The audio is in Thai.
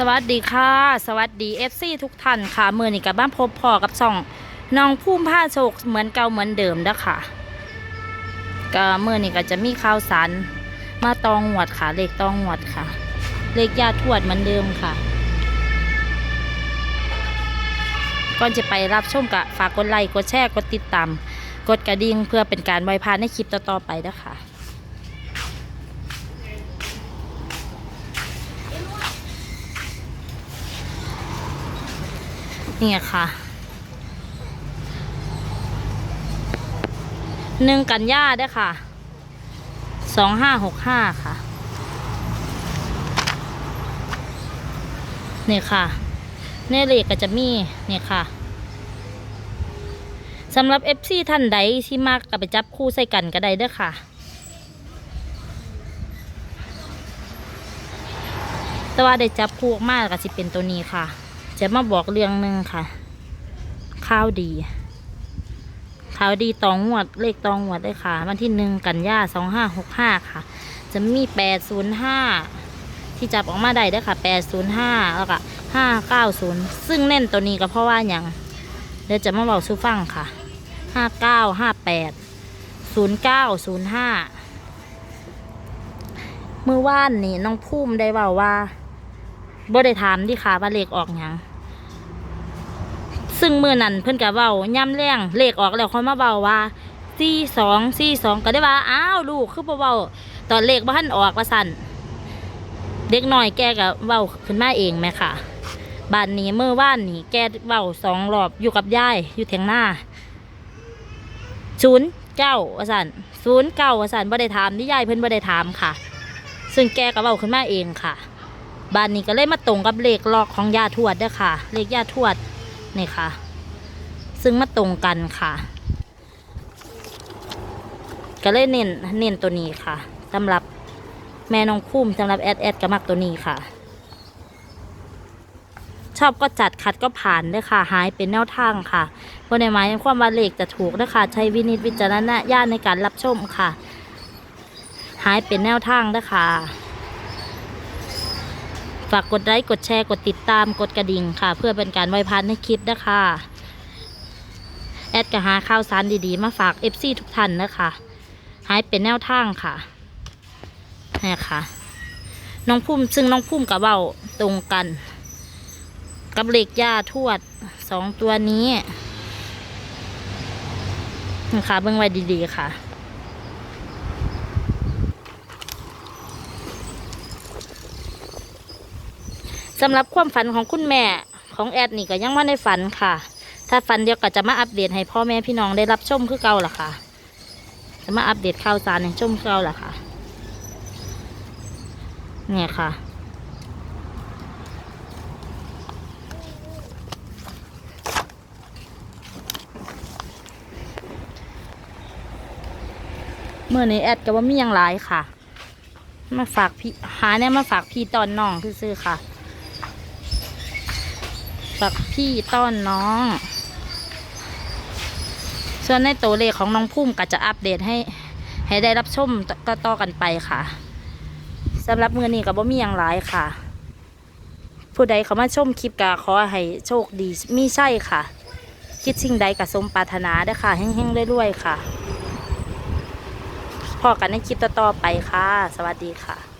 สวัสดีค่ะ สวัสดีเอฟซีทุกท่านค่ะมือนี้กับบ้านพบพอกับส่องน้องพุ่มผ้าโชคเหมือนเก่าเหมือนเดิมเด้อค่ะก็มือนี้ก็จะมีข่าวสารมาตองหวดค่ะเลขตองหวดค่ะ เลขญาทวดเหมือนเดิมค่ะ ก่อนจะไปรับชมกะฝากกดไลค์กดแชร์กดติดตาม กดกระดิ่งเพื่อเป็นการไวพานในคลิปต่อๆไปเด้อค่ะ นี่ค่ะหนึ่งกันยาเด้ค่ะสองห้าหกห้าค่ะ นี่ค่ะเนเลขก็จะมีนี่ค่ะสำหรับ FC ท่านใดที่มากกับไปจับคู่ใส่กันก็ได้เด้อค่ะแต่ว่าได้จับคู่มากก็สิเป็นตัวนี้ค่ะ จะมาบอกเรื่องหนึ่งค่ะ ข้าวดีข้าวดีตองงวด เลขตองงวดเลยค่ะ วันที่หนึ่งกันยาสองห้าหกห้าค่ะ จะมีแปดศูนย์ห้าที่จับออกมาได้เด้ค่ะแปดศูนย์ห้าแล้วก็ห้าเก้าศูนย์ซึ่งเน้นตัวนี้ก็เพราะว่าอย่างเดี๋ยวจะมาบอกซูฟังค่ะห้าเก้าห้าแปดศูนย์เก้าศูนย์ห้าเมื่อวานนี่น้องพุ่มได้เบาว่า บ่ได้ถามที่ค่ะว่าเลขออกหยังซึ่งมือนั้นเพิ่อนก็เว้าย่ำแรงเลขออกแล้วเขามาเว้าว่าสี่สองสี่สองก็ได้ว่าอ้าวลูกคือบ่เว้าตอนเลขบ่ทันออกว่าสั่นเด็กหน้อยแกก็เว้าขึ้นมาเองแม่ค่ะบ้านนี้เมื่อว่านนี่แกเว้าสองรอบอยู่กับยายอยู่เถียงหน้าศูนย์เก้าว่าสั่นศูนย์เก้าว่าสั่นบ่ได้ถามที่ยายเพิ่อนบ่ได้ถามค่ะ ซึ่งแกก็เว้าขึ้นมาเองค่ะ บ้านนี้ก็เลยมาตรงกับเลขลอกของยาทวดเด้อค่ะ เลขยาทวดนี่ค่ะ ซึ่งมาตรงกันค่ะ ก็เลยเน้นเน้นตัวนี้ค่ะสำหรับแม่น้องคุ้มสำหรับแอดแอดก็มักตัวนี้ค่ะ ชอบก็จัดขัดก็ผ่านเด้ค่ะ หายเป็นแนวทางค่ะบนในหมายความว่าเลขจะถูกเด้ค่ะใช้วินิจวิจารณญาณในการรับชมค่ะ หายเป็นแนวทางเด้ค่ะ ฝากกดไลค์กดแชร์กดติดตามกดกระดิ่งค่ะ เพื่อเป็นการไวพันในคลิปนะคะแอดก็หาข่าวสารดีๆ มาฝาก FC ทุกท่านนะคะหายเป็นแนวทางค่ะนี่ค่ะ น้องพุ่มซึ่งน้องพุ่มกับเบาตรงกัน กับเหล็กย่าทวดสองตัวนี้นะคะเบิ่งไว้ดีๆค่ะ สำหรับความฝันของคุณแม่ของแอดนี่ก็ยังว่าในฝันค่ะ ถ้าฝันเดียวก็จะมาอัปเดตให้พ่อแม่พี่น้องได้รับชมคือเก่าล่ะค่ะ จะมาอัปเดตข่าวสารให้ชมคือเก่าล่ะค่ะ เนี่ยค่ะ เมื่อนี้แอดก็ว่ามีหยังหลายค่ะ มาฝากพี่หาเนี่ยมาฝากพี่ตอนน้องซื้อๆค่ะ ฝากพี่ต้อนน้อง ส่วนในตัวเลขของน้องพุ่มก็จะอัปเดตให้ ให้ได้รับชมก็ต่อกันไปค่ะสำหรับมือนี้ก็บ่มีอย่างหลายค่ะ ผู้ใดเขามาชมคลิปก็ขอให้โชคดีมีใช่ค่ะ คิดสิ่งใดกับสมปรารถนาเด้ค่ะแห้งๆเรวยๆค่ะพอกันในคลิปต่อๆไปค่ะ สวัสดีค่ะ